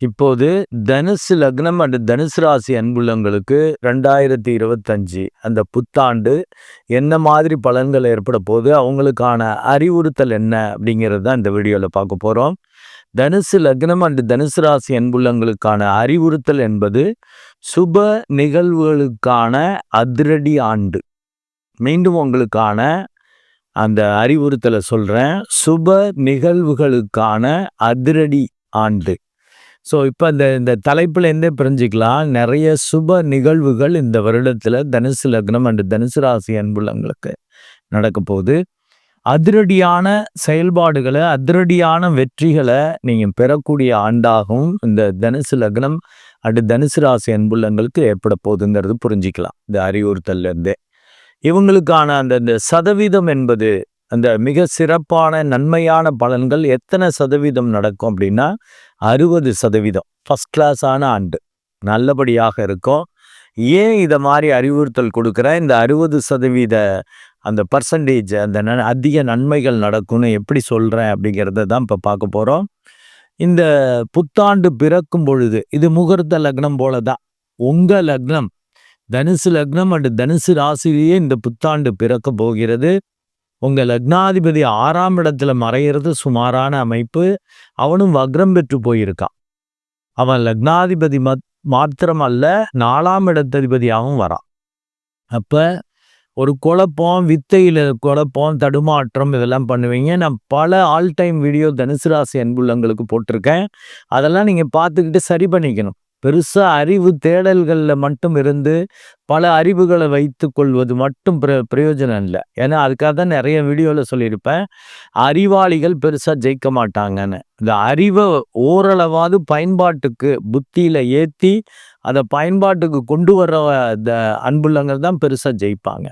இப்போது தனுசு லக்னம் அண்ட் தனுசு ராசி அன்புள்ளங்களுக்கு ரெண்டாயிரத்தி இருபத்தஞ்சு அந்த புத்தாண்டு என்ன மாதிரி பலன்கள் ஏற்பட போது அவங்களுக்கான அறிவுறுத்தல் என்ன அப்படிங்கிறது தான் இந்த வீடியோவில் பார்க்க போகிறோம் தனுசு லக்னம் அண்ட் தனுசு ராசி அன்புள்ளங்களுக்கான அறிவுறுத்தல் என்பது சுப நிகழ்வுகளுக்கான அதிரடி ஆண்டு. மீண்டும் உங்களுக்கான அந்த அறிவுறுத்தலை சொல்கிறேன் சுப நிகழ்வுகளுக்கான அதிரடி ஆண்டு. ஸோ இப்போ இந்த இந்த தலைப்புலேருந்தே பிரிஞ்சிக்கலாம். நிறைய சுப நிகழ்வுகள் இந்த வருடத்தில் தனுசு லக்னம் அண்டு தனுசு ராசி அன்புள்ளங்களுக்கு நடக்க போகுது. அதிரடியான செயல்பாடுகளை அதிரடியான வெற்றிகளை நீங்கள் பெறக்கூடிய ஆண்டாகவும் இந்த தனுசு லக்னம் அண்டு தனுசு ராசி அன்புள்ளங்களுக்கு ஏற்பட போகுதுங்கிறது புரிஞ்சிக்கலாம். இந்த அறிவுறுத்தல்லேருந்தே. இவங்களுக்கான அந்த இந்த சதவீதம் என்பது அந்த மிக சிறப்பான நன்மையான பலன்கள் எத்தனை சதவீதம் நடக்கும் அப்படின்னா அறுபது சதவீதம். ஃபஸ்ட் கிளாஸான ஆண்டு. நல்லபடியாக இருக்கும். ஏன் இதை மாதிரி அறிவுறுத்தல் கொடுக்குற இந்த அறுபது சதவீத அந்த பர்சன்டேஜ் அந்த ந அதிக நன்மைகள் நடக்கும்னு எப்படி சொல்கிறேன் அப்படிங்கிறத தான் இப்போ பார்க்க போகிறோம் இந்த புத்தாண்டு பிறக்கும் பொழுது இது முகூர்த்த லக்னம் போல தான். உங்கள் லக்னம் தனுசு லக்னம் அண்டு தனுசு ராசிலேயே இந்த புத்தாண்டு பிறக்க போகிறது. உங்கள் லக்னாதிபதி ஆறாம் இடத்துல மறையிறது சுமாரான அமைப்பு. அவனும் வக்ரம் பெற்று போயிருக்கான் அவன் லக்னாதிபதி மத் மாத்திரம் அல்ல நாலாம் இடத்ததிபதியாகவும் வரான் அப்போ ஒரு குழப்பம் வித்தையில் குழப்பம் தடுமாற்றம் இதெல்லாம் பண்ணுவீங்க. நான் பல ஆல் டைம் வீடியோ தனுசு ராசி அன்புள்ளங்களுக்கு போட்டிருக்கேன். அதெல்லாம் நீங்கள் பார்த்துக்கிட்டு சரி பண்ணிக்கணும். பெருசாக அறிவு தேடல்களில் மட்டும் இருந்து பல அறிவுகளை வைத்து கொள்வது மட்டும் பிர பிரயோஜனம் இல்லை. ஏன்னா அதுக்காக தான் நிறைய வீடியோவில் சொல்லியிருப்பேன். அறிவாளிகள் பெருசாக ஜெயிக்க மாட்டாங்கன்னு. இந்த அறிவை ஓரளவாவது பயன்பாட்டுக்கு புத்தியில் ஏற்றி அதை பயன்பாட்டுக்கு கொண்டு வர்ற இந்த அன்புள்ளங்கள் தான் பெருசாக ஜெயிப்பாங்க.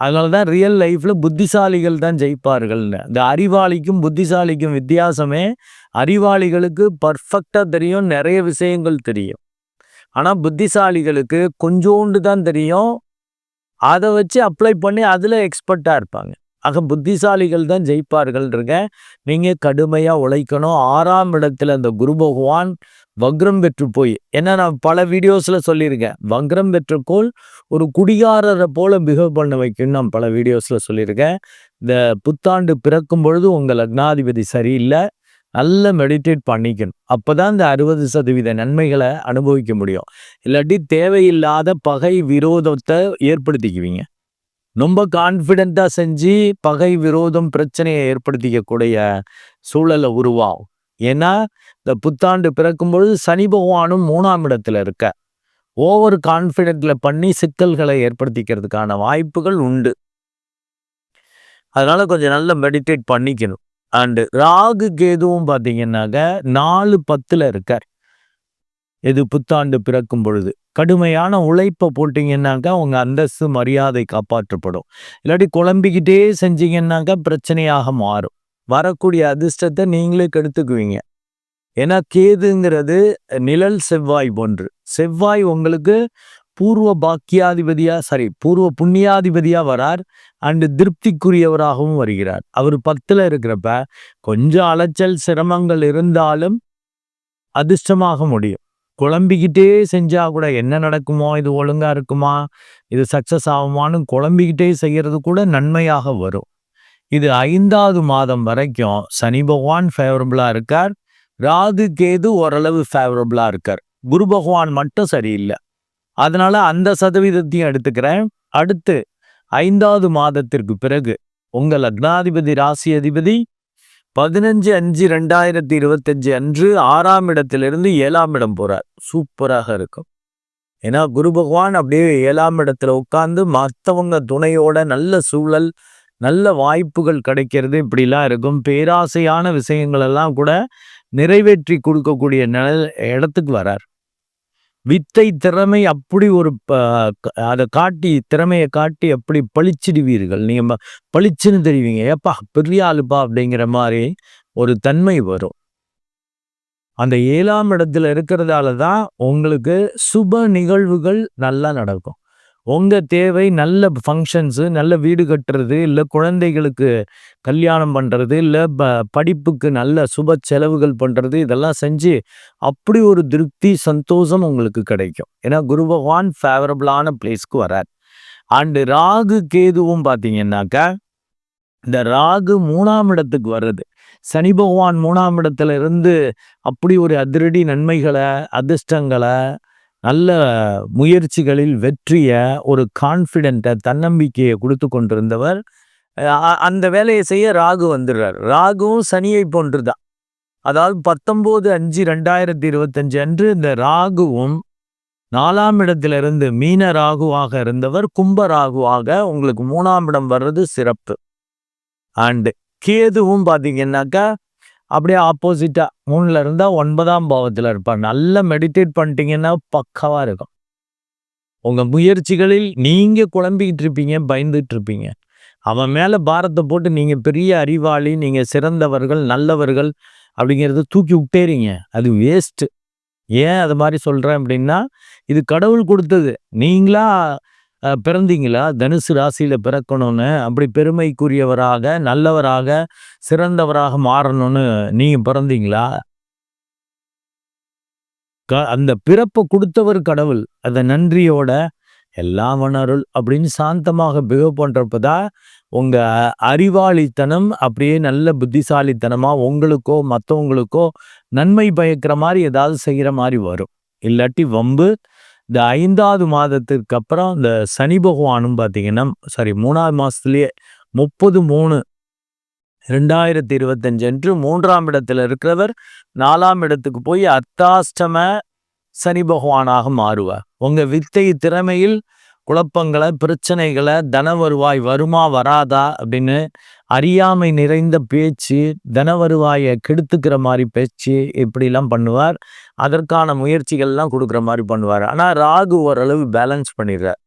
அதனால தான் ரியல் லைஃப்பில் புத்திசாலிகள் தான் ஜெயிப்பார்கள்னு. இந்த அறிவாளிக்கும் புத்திசாலிக்கும் வித்தியாசமே அறிவாளிகளுக்கு பர்ஃபெக்டாக தெரியும் நிறைய விஷயங்கள் தெரியும். ஆனால் புத்திசாலிகளுக்கு கொஞ்சோண்டு தான் தெரியும். அதை வச்சு அப்ளை பண்ணி அதில் எக்ஸ்பர்ட்டாக இருப்பாங்க. ஆக புத்திசாலிகள் தான் ஜெயிப்பார்கள் இருக்கேன் நீங்கள் கடுமையாக உழைக்கணும். ஆறாம் இடத்துல அந்த குரு பகவான் வக்ரம் பெற்று போய். ஏன்னா நான் பல வீடியோஸில் சொல்லியிருக்கேன். வக்ரம் பெற்ற ஒரு குடிகாரரை போல பிஹேவ் பண்ண வைக்கும் நான் பல வீடியோஸில் சொல்லியிருக்கேன். இந்த புத்தாண்டு பிறக்கும் பொழுது உங்கள் லக்னாதிபதி சரியில்லை. நல்ல மெடிடேட் பண்ணிக்கணும். அப்போ தான் இந்த அறுபது சதவீத நன்மைகளை அனுபவிக்க முடியும். இல்லாட்டி தேவையில்லாத பகை விரோதத்தை ஏற்படுத்திக்குவீங்க. ரொம்ப கான்ஃபிடெண்ட்டாக செஞ்சு பகை விரோதம் பிரச்சனையை ஏற்படுத்திக்கக்கூடிய சூழலை உருவாகும். ஏன்னா இந்த புத்தாண்டு பிறக்கும் பொழுது சனி பகவானும் மூணாம் இடத்துல இருக்க. ஓவர் கான்ஃபிடென்ட்ல பண்ணி சிக்கல்களை ஏற்படுத்திக்கிறதுக்கான வாய்ப்புகள் உண்டு. அதனால கொஞ்சம் நல்லா மெடிடேட் பண்ணிக்கணும். அண்டு ராகு கேதுவும் பார்த்தீங்கன்னாக்க நாலு பத்தில் இருக்கார். எது புத்தாண்டு பிறக்கும் பொழுது கடுமையான உழைப்பை போட்டிங்கன்னாக்கா உங்கள் அந்தஸ்து மரியாதை காப்பாற்றப்படும். இல்லாட்டி குழம்பிக்கிட்டே செஞ்சீங்கன்னாக்கா பிரச்சனையாக மாறும். வரக்கூடிய அதிர்ஷ்டத்தை நீங்களே கெடுத்துக்குவீங்க. ஏன்னா கேதுங்கிறது நிழல் செவ்வாய் போன்று செவ்வாய் உங்களுக்கு பூர்வ பாக்கியாதிபதியா சாரி பூர்வ புண்ணியாதிபதியா வரார். அண்டு திருப்திக்குரியவராகவும் வருகிறார். அவர் பத்துல இருக்கிறப்ப கொஞ்சம் அலைச்சல் சிரமங்கள் இருந்தாலும் அதிர்ஷ்டமாக முடியும். குழம்பிக்கிட்டே செஞ்சா கூட என்ன நடக்குமோ இது ஒழுங்கா இருக்குமா இது சக்சஸ் ஆகுமான்னு குழம்பிக்கிட்டே செய்யறது கூட நன்மையாக வரும். இது ஐந்தாவது மாதம் வரைக்கும் சனி பகவான் ஃபேவரபுளாக இருக்கார். ராகு கேது ஓரளவு ஃபேவரபிளா இருக்கார். குரு பகவான் மட்டும் சரியில்லை. அதனால அந்த சதவீதத்தையும் எடுத்துக்கிறேன். அடுத்து ஐந்தாவது மாதத்திற்கு பிறகு உங்கள் லக்னாதிபதி ராசி அதிபதி பதினஞ்சு அஞ்சு ரெண்டாயிரத்தி இருபத்தஞ்சு அன்று ஆறாம் இடத்திலிருந்து ஏழாம் இடம் போகிறார் சூப்பராக இருக்கும். ஏன்னா குரு பகவான் அப்படியே ஏழாம் இடத்துல உட்கார்ந்து மற்றவங்க துணையோட நல்ல சூழல் நல்ல வாய்ப்புகள் கிடைக்கிறது இப்படிலாம் இருக்கும். பேராசையான விஷயங்களெல்லாம் கூட நிறைவேற்றி கொடுக்கக்கூடிய நில இடத்துக்கு வரார். வித்தை திறமை அப்படி ஒரு அதை காட்டி திறமையை காட்டி அப்படி பளிச்சிடுவீர்கள். நீங்க பளிச்சுன்னு தெரிவிங்க. ஏப்பா பெரிய ஆளுப்பா அப்படிங்கிற மாதிரி ஒரு தன்மை வரும். அந்த ஏழாம் இடத்துல இருக்கிறதால தான் உங்களுக்கு சுப நிகழ்வுகள் நல்லா நடக்கும். உங்கள் தேவை நல்ல ஃபங்க்ஷன்ஸு நல்ல வீடு கட்டுறது இல்லை குழந்தைகளுக்கு கல்யாணம் பண்ணுறது இல்லை ப படிப்புக்கு நல்ல சுப செலவுகள் பண்ணுறது இதெல்லாம் செஞ்சு அப்படி ஒரு திருப்தி சந்தோஷம் உங்களுக்கு கிடைக்கும். ஏன்னா குரு பகவான் ஃபேவரபுளான பிளேஸ்க்கு வரார் அண்டு ராகு கேதுவும் பார்த்தீங்கன்னாக்கா இந்த ராகு மூணாம் இடத்துக்கு வர்றது. சனி பகவான் மூணாம் இடத்துல இருந்து அப்படி ஒரு அதிரடி நன்மைகளை அதிர்ஷ்டங்களை நல்ல முயற்சிகளில் வெற்றிய ஒரு கான்ஃபிடென்ட்டை தன்னம்பிக்கையை கொடுத்து கொண்டிருந்தவர். அந்த வேலையை செய்ய ராகு வந்துடுறார். ராகுவும் சனியை போன்று தான் அதாவது பத்தொம்போது அஞ்சு ரெண்டாயிரத்தி இருபத்தஞ்சு அன்று இந்த ராகுவும் நாலாம் இடத்திலிருந்து மீன ராகுவாக இருந்தவர். கும்ப ராகுவாக உங்களுக்கு மூணாம் இடம் வர்றது சிறப்பு. அண்டு கேதுவும் பார்த்தீங்கன்னாக்கா அப்படியே ஆப்போசிட்டாக மூணில் இருந்தால் ஒன்பதாம் பாவத்தில் இருப்பார். நல்லா மெடிடேட் பண்ணிட்டீங்கன்னா பக்கவாக இருக்கும். உங்கள் முயற்சிகளில் நீங்கள் குழம்பிக்கிட்டு இருப்பீங்க பயந்துட்டு இருப்பீங்க. அவன் மேலே பாரத்தை போட்டு நீங்கள் பெரிய அறிவாளி நீங்கள் சிறந்தவர்கள் நல்லவர்கள் அப்படிங்கிறத தூக்கி விட்டேறீங்க அது வேஸ்ட்டு ஏன் அது மாதிரி சொல்கிறேன் அப்படின்னா இது கடவுள் கொடுத்தது. நீங்களா பிறந்தீங்களா? தனுசு ராசியில் பிறக்கணும்னு அப்படி பெருமைக்குரியவராக நல்லவராக சிறந்தவராக மாறணும்னு நீங்கள் பிறந்தீங்களா? க அந்த பிறப்பை கொடுத்தவர் கடவுள். அதை நன்றியோட எல்லா வனருள் அப்படின்னு சாந்தமாக பிஹேவ் பண்ணுறப்ப தான் உங்கள் அறிவாளித்தனம் அப்படியே நல்ல புத்திசாலித்தனமாக உங்களுக்கோ மற்றவங்களுக்கோ நன்மை பயக்கிற மாதிரி ஏதாவது செய்கிற மாதிரி வரும். இல்லாட்டி வம்பு இந்த ஐந்தாவது மாதத்திற்கு அப்புறம் இந்த சனி பகவானும் பார்த்தீங்கன்னா சாரி மூணாவது மாதத்துலேயே முப்பது மூணு ரெண்டாயிரத்தி இருபத்தஞ்சு அன்று மூன்றாம் இடத்துல இருக்கிறவர் நாலாம் இடத்துக்கு போய் அர்த்தாஷ்டம சனி பகவானாக மாறுவார். உங்கள் வித்தை திறமையில் குழப்பங்களை பிரச்சனைகளை தன வருவாய் வருமா வராதா அப்படின்னு அறியாமை நிறைந்த பேச்சு தன வருவாயை கெடுத்துக்கிற மாதிரி பேச்சு இப்படிலாம் பண்ணுவார். அதற்கான முயற்சிகள்லாம் கொடுக்குற மாதிரி பண்ணுவார். ஆனால் ராகு ஓரளவு பேலன்ஸ் பண்ணிடுறார்.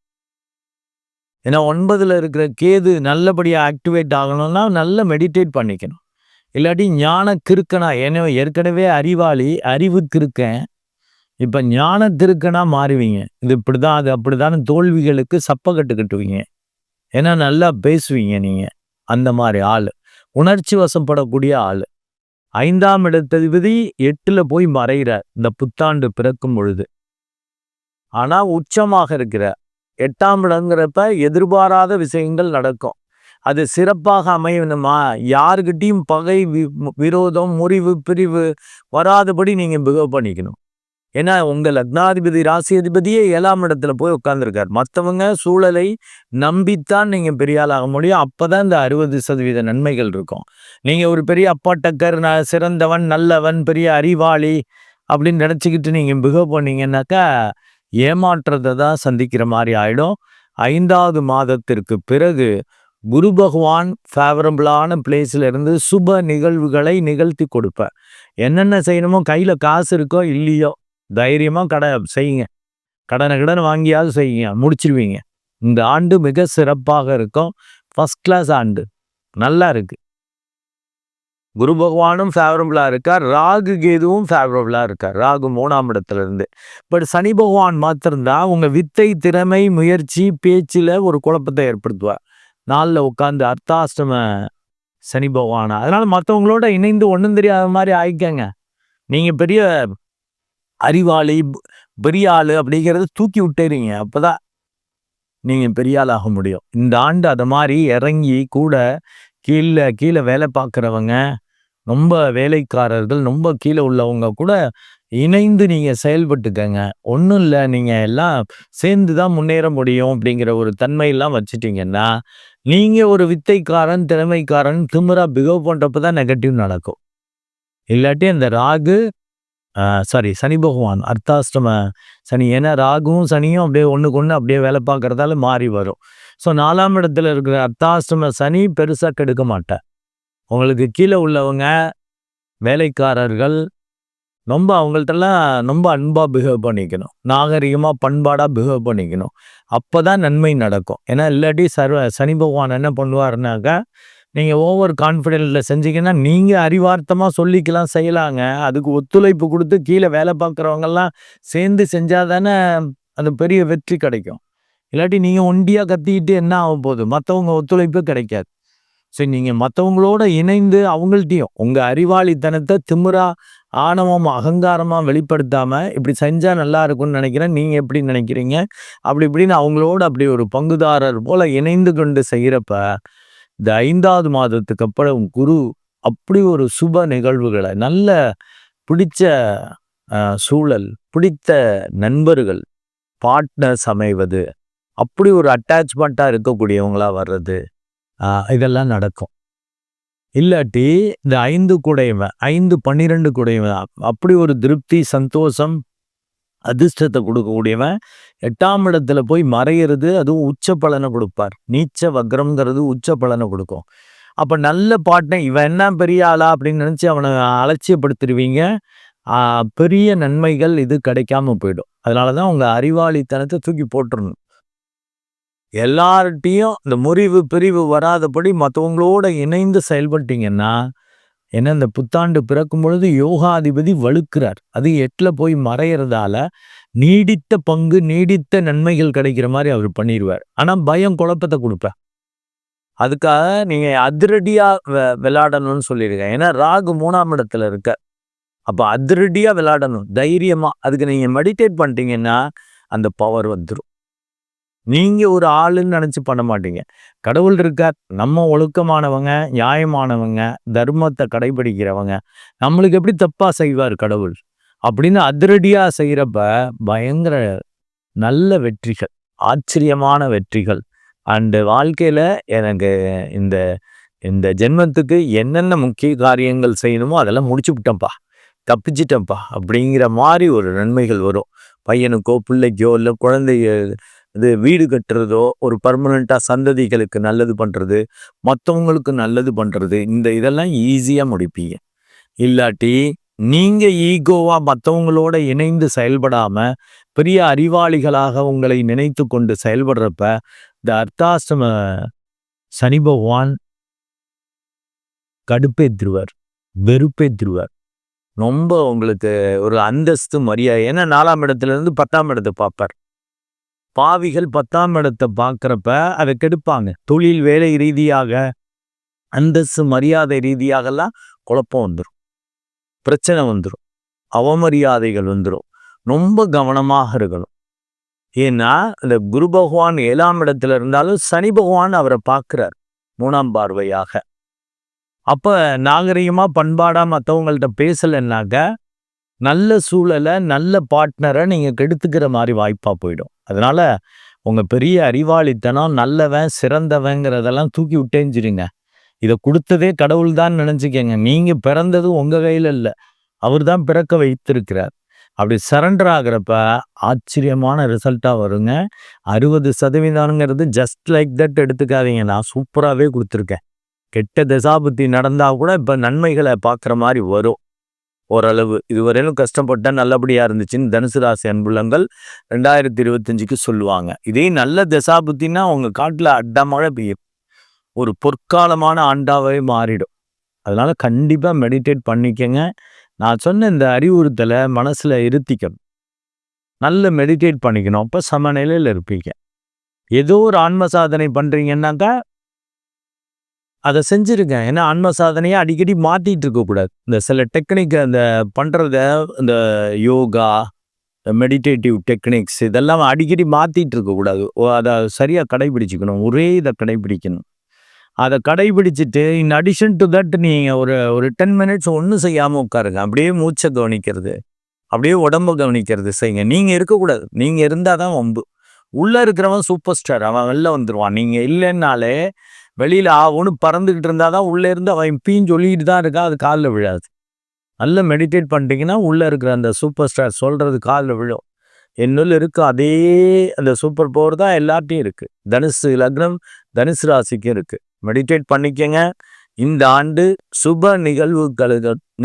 ஏன்னா ஒன்பதில் இருக்கிற கேது நல்லபடியாக ஆக்டிவேட் ஆகணும்னா நல்ல மெடிடேட் பண்ணிக்கணும். இல்லாட்டி ஞான கிருக்கனா ஏன்னா ஏற்கனவே அறிவாளி அறிவு கிருக்கன் இப்போ ஞான திருக்கனா மாறுவீங்க. இது இப்படிதான் அது அப்படிதான் தோல்விகளுக்கு சப்பை கட்டுக்கட்டுவீங்க ஏன்னா நல்லா பேசுவீங்க நீங்கள் அந்த மாதிரி ஆள். உணர்ச்சி வசப்படக்கூடிய ஆள். ஐந்தாம் இடத்ததிபதி எட்டில் போய் மறைகிறார். இந்த புத்தாண்டு பிறக்கும் பொழுது. ஆனால் உச்சமாக இருக்கிற எட்டாம் இடங்கிறப்ப எதிர்பாராத விஷயங்கள் நடக்கும். அது சிறப்பாக அமையணுமா? யாருக்கிட்டையும் பகை விரோதம் முறிவு பிரிவு வராதபடி நீங்கள் பிகவ் பண்ணிக்கணும். ஏன்னா உங்கள் லக்னாதிபதி ராசி அதிபதியே ஏழாம் இடத்துல போய் உட்காந்துருக்கார் மற்றவங்க சூழலை நம்பித்தான் நீங்கள் பெரிய ஆளாக முடியும். அப்பதான் இந்த அறுபது சதவீத நன்மைகள் இருக்கும். நீங்கள் ஒரு பெரிய அப்பாட்டக்கர் சிறந்தவன் நல்லவன் பெரிய அறிவாளி அப்படின்னு நினச்சிக்கிட்டு நீங்கள் பிகவ் பண்ணீங்கன்னாக்கா ஏமாற்றத்தை தான் சந்திக்கிற மாதிரி ஆயிடும். ஐந்தாவது மாதத்திற்கு பிறகு குரு பகவான் ஃபேவரபிளான பிளேஸில் இருந்து சுப நிகழ்வுகளை நிகழ்த்தி கொடுப்பேன் என்னென்ன செய்யணுமோ கையில் காசு இருக்கோ இல்லையோ தைரியமாக கடை செய்யுங்க. கடனை கடன் வாங்கியாவது செய்யுங்க. முடிச்சிருவீங்க. இந்த ஆண்டு மிக சிறப்பாக இருக்கும். ஃபஸ்ட் கிளாஸ் ஆண்டு. நல்லா இருக்கு. குரு பகவானும் ஃபேவரபுளாக இருக்கார். ராகு கேதுவும் ஃபேவரபுளாக இருக்கார். ராகு மூணாம் இடத்துலேருந்து. பட் சனி பகவான் மாத்திரம்தான். உங்கள் வித்தை திறமை முயற்சி பேச்சில் ஒரு குழப்பத்தை ஏற்படுத்துவார். நாளில் உட்காந்து அர்த்தாஷ்டம சனி பகவான். அதனால் மற்றவங்களோட இணைந்து ஒன்றும் தெரியாத மாதிரி ஆயிக்கங்க. நீங்கள் பெரிய அறிவாளி பெரிய ஆள் அப்படிங்கிறத தூக்கி விட்டுறீங்க. அப்போதான் நீங்கள் பெரிய ஆளாக ஆக முடியும். இந்த ஆண்டு அதை மாதிரி இறங்கி கூட கீழே கீழே வேலை பார்க்குறவங்க ரொம்ப வேலைக்காரர்கள் ரொம்ப கீழே உள்ளவங்க கூட இணைந்து நீங்கள் செயல்பட்டுக்கங்க. ஒன்றும் இல்லை நீங்கள் எல்லாம் சேர்ந்து தான் முன்னேற முடியும் அப்படிங்கிற ஒரு தன்மையெல்லாம் வச்சுட்டிங்கன்னா நீங்கள் ஒரு வித்தைக்காரன் திறமைக்காரன் திமுறா பிகவ் பண்ணுறப்ப தான் நெகட்டிவ் நடக்கும். இல்லாட்டி அந்த ராகு சாரி சனி பகவான். அர்த்தாஷ்டம. சனி ஏன்னா ராகுவும் சனியும் அப்படியே ஒன்றுக்கு ஒன்று அப்படியே வேலை பார்க்குறதால மாறி வரும். ஸோ நாலாம் இடத்துல இருக்கிற அர்த்தாஷ்டம சனி பெருசாக கெடுக்க மாட்டேன் உங்களுக்கு கீழே உள்ளவங்க வேலைக்காரர்கள் ரொம்ப அவங்கள்ட்டெல்லாம் ரொம்ப அன்பாக பிஹேவ் பண்ணிக்கணும். நாகரிகமாக பண்பாடாக பிஹேவ் பண்ணிக்கணும். அப்போ தான் நன்மை நடக்கும். ஏன்னா இல்லாட்டி சர்வ சனி பகவான் என்ன பண்ணுவாருனாக்கா நீங்கள் ஓவர் கான்ஃபிடென்ட்டில் செஞ்சீங்கன்னா நீங்கள் அறிவார்த்தமாக சொல்லிக்கலாம் செய்யலாங்க. அதுக்கு ஒத்துழைப்பு கொடுத்து கீழே வேலை பார்க்குறவங்கெல்லாம் சேர்ந்து செஞ்சால் தானே அது பெரிய வெற்றி கிடைக்கும். இல்லாட்டி நீங்கள் ஒண்டியாக கத்திக்கிட்டு என்ன ஆக போகுது? மற்றவங்க ஒத்துழைப்பு கிடைக்காது. சரி நீங்கள் மற்றவங்களோட இணைந்து அவங்கள்ட்டையும் உங்கள் அறிவாளித்தனத்தை திமிரா ஆணவம் அகங்காரமாக வெளிப்படுத்தாமல் இப்படி செஞ்சால் நல்லா இருக்கும்னு நினைக்கிறேன். நீங்கள் எப்படி நினைக்கிறீங்க? அப்படி இப்படின்னு அவங்களோட அப்படி ஒரு பங்குதாரர் போல் இணைந்து கொண்டு செய்கிறப்ப இந்த ஐந்தாவது மாதத்துக்கு அப்புறம் குரு அப்படி ஒரு சுப நிகழ்வுகளை நல்ல பிடிச்ச சூழல் பிடித்த நண்பர்கள் பார்ட்னர்ஸ் அமைவது அப்படி ஒரு அட்டாச்மெண்ட்டாக இருக்கக்கூடியவங்களாக வர்றது இதெல்லாம் நடக்கும். இல்லாட்டி இந்த ஐந்து குடையவன் ஐந்து பன்னிரெண்டு குடையவன் அப்படி ஒரு திருப்தி சந்தோஷம் அதிர்ஷ்டத்தை கொடுக்கக்கூடியவன் எட்டாம் இடத்துல போய் மறையிறது அதுவும் உச்ச பலனை கொடுப்பார். நீச்ச வக்ரம்ங்கிறது உச்ச பலனை கொடுக்கும். அப்போ நல்ல பாட்டன் இவன் என்ன பெரிய ஆளா அப்படின்னு நினச்சி அவனை அலட்சியப்படுத்திடுவீங்க. பெரிய நன்மைகள் இது கிடைக்காம போயிடும். அதனால தான் உங்கள் அறிவாளித்தனத்தை தூக்கி போட்டுருணும் எல்லார்ட்டையும் இந்த முறிவு பிரிவு வராதபடி மற்றவங்களோட இணைந்து செயல்பட்டீங்கன்னா ஏன்னா இந்த புத்தாண்டு பிறக்கும் பொழுது யோகாதிபதி வலுக்கிறார் அது எட்டில் போய் மறையிறதால நீடித்த பங்கு நீடித்த நன்மைகள் கிடைக்கிற மாதிரி அவர் பண்ணிடுவார் ஆனால் பயம் குழப்பத்தை கொடுப்பேன். அதுக்காக நீங்கள் அதிரடியாக விளையாடணும்னு சொல்லியிருக்கேன். ஏன்னா ராகு மூணாம் இடத்துல இருக்க. அப்போ அதிரடியாக விளையாடணும் தைரியமாக அதுக்கு நீங்கள் மெடிடேட் பண்ணிட்டீங்கன்னா அந்த பவர் வந்துடும் நீங்கள் ஒரு ஆளுன்னு நினச்சி பண்ண மாட்டீங்க. கடவுள் இருக்கார். நம்ம ஒழுக்கமானவங்க நியாயமானவங்க தர்மத்தை கடைபிடிக்கிறவங்க நம்மளுக்கு எப்படி தப்பாக செய்வார் கடவுள்? அப்படின்னு அதிரடியாக செய்கிறப்ப பயங்கர நல்ல வெற்றிகள் ஆச்சரியமான வெற்றிகள். அண்டு வாழ்க்கையில் எனக்கு இந்த இந்த ஜென்மத்துக்கு என்னென்ன முக்கிய காரியங்கள் செய்யணுமோ அதெல்லாம் முடிச்சு விட்டேன்ப்பா. தப்பிச்சிட்டேன்ப்பா. அப்படிங்கிற மாதிரி ஒரு நன்மைகள் வரும். பையனுக்கோ பிள்ளைக்கோ இல்லை குழந்தைய இது வீடு கட்டுறதோ ஒரு பர்மனண்ட்டாக சந்ததிகளுக்கு நல்லது பண்ணுறது மற்றவங்களுக்கு நல்லது பண்ணுறது இந்த இதெல்லாம் ஈஸியாக முடிப்பீங்க. இல்லாட்டி நீங்கள் ஈகோவாக மற்றவங்களோட இணைந்து செயல்படாமல் பெரிய அறிவாளிகளாக உங்களை நினைத்து கொண்டு செயல்படுறப்ப இந்த அர்த்தாசிரம சனி பகவான் கடுப்பேற்றுவர் வெறுப்பேற்றுவர் ரொம்ப உங்களுக்கு ஒரு அந்தஸ்து மரியாதை. ஏன்னா நாலாம் இடத்துல இருந்து பத்தாம் இடத்தை பார்ப்பார். பாவிகள் பத்தாம் இடத்தை பார்க்குறப்ப அதை கெடுப்பாங்க. தொழில் வேலை ரீதியாக அந்தஸ்து மரியாதை ரீதியாகலாம் குழப்பம் வந்துடும் பிரச்சனை வந்துடும் அவமரியாதைகள் வந்துடும் ரொம்ப கவனமாக இருக்கணும். ஏன்னா இந்த குரு பகவான் ஏழாம் இடத்துல இருந்தாலும் சனி பகவான் அவரை பார்க்குறார் மூணாம் பார்வையாக. அப்போ நாகரிகமாக பண்பாடாக மற்றவங்கள்ட்ட பேசலைன்னாக்க நல்ல சூழலை நல்ல பார்ட்னரை நீங்கள் கெடுத்துக்கிற மாதிரி வாய்ப்பாக போயிடும். அதனால் உங்கள் பெரிய அறிவாளித்தனம் நல்லவன் சிறந்தவங்கிறதெல்லாம் தூக்கி விட்டேஞ்சிருங்க. இதை கொடுத்ததே கடவுள் தான் நினச்சிக்கங்க. நீங்கள் பிறந்தது உங்கள் கையில் இல்லை. அவர் தான் பிறக்க வைத்திருக்கிறார். அப்படி சரண்டர் ஆகிறப்ப ஆச்சரியமான ரிசல்ட்டாக வருங்க. அறுபது சதவீதம்ங்கிறது ஜஸ்ட் லைக் தட் எடுத்துக்காதீங்க. நான் சூப்பராகவே கொடுத்துருக்கேன். கெட்ட தசாபுத்தி நடந்தால் கூட இப்போ நன்மைகளை பார்க்குற மாதிரி வரும். ஓரளவு. இதுவரையிலும் கஷ்டப்பட்டால் நல்லபடியாக இருந்துச்சுன்னு தனுசு ராசி அன்புள்ளங்கள் ரெண்டாயிரத்தி இருபத்தஞ்சுக்கு சொல்லுவாங்க. இதே நல்ல தசாபுத்தின்னா அவங்க காட்டில் அட்டா மழை பெய்யும். ஒரு பொற்காலமான ஆண்டாவே மாறிடும். அதனால் கண்டிப்பாக மெடிடேட் பண்ணிக்கங்க. நான் சொன்ன இந்த அறிவுறுத்தலை மனசில் இருத்திக்கணும். நல்ல மெடிடேட் பண்ணிக்கணும். அப்போ சமநிலையில் இருப்பீங்க. ஏதோ ஒரு ஆன்ம சாதனை பண்ணுறீங்கன்னாக்கா அதை செஞ்சுருங்க. ஏன்னா ஆன்ம சாதனையை அடிக்கடி மாற்றிட்டு இருக்கக்கூடாது இந்த சில டெக்னிக் அந்த பண்ணுறத இந்த யோகா மெடிடேட்டிவ் டெக்னிக்ஸ் இதெல்லாம் அடிக்கடி மாற்றிட்டு இருக்கக்கூடாது அதை சரியாக கடைபிடிச்சிக்கணும். ஒரே இதை கடைபிடிக்கணும். அதை கடைபிடிச்சிட்டு இன் அடிஷன் டு தட் நீங்கள் ஒரு ஒரு டென் மினிட்ஸ் ஒன்றும் செய்யாமல் உட்காருங்க. அப்படியே மூச்சை கவனிக்கிறது. அப்படியே உடம்பு கவனிக்கிறது செய்யுங்க. நீங்கள் இருக்கக்கூடாது. நீங்கள் இருந்தால் தான் வம்பு. உள்ளே இருக்கிறவன் சூப்பர் ஸ்டார் அவன் வெளில வந்துடுவான் நீங்கள் இல்லைன்னாலே வெளியில் ஒன்று பறந்துக்கிட்டு இருந்தால் தான் உள்ளே இருந்து அவன் இப்பயும் சொல்லிக்கிட்டு தான் இருக்கா அது காலில் விழாது. நல்லா மெடிடேட் பண்ணிட்டீங்கன்னா உள்ளே இருக்கிற அந்த சூப்பர் ஸ்டார் சொல்கிறது காலில் விழும். என்னுள்ள இருக்க அதே அந்த சூப்பர் பவர் தான் எல்லார்ட்டையும் இருக்குது தனுசு லக்னம் தனுசு ராசிக்கும் இருக்குது மெடிடேட் பண்ணிக்கங்க. இந்த ஆண்டு சுப நிகழ்வுகள்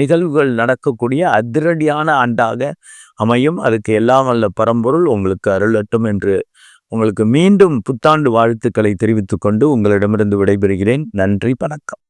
நிகழ்வுகள் நடக்கக்கூடிய அதிரடியான ஆண்டாக அமையும். அதுக்கு எல்லாம் வல்ல பரம்பொருள் உங்களுக்கு அருளட்டும் என்று உங்களுக்கு மீண்டும் புத்தாண்டு வாழ்த்துக்களை தெரிவித்துக் கொண்டு உங்களிடமிருந்து விடைபெறுகிறேன். நன்றி வணக்கம்.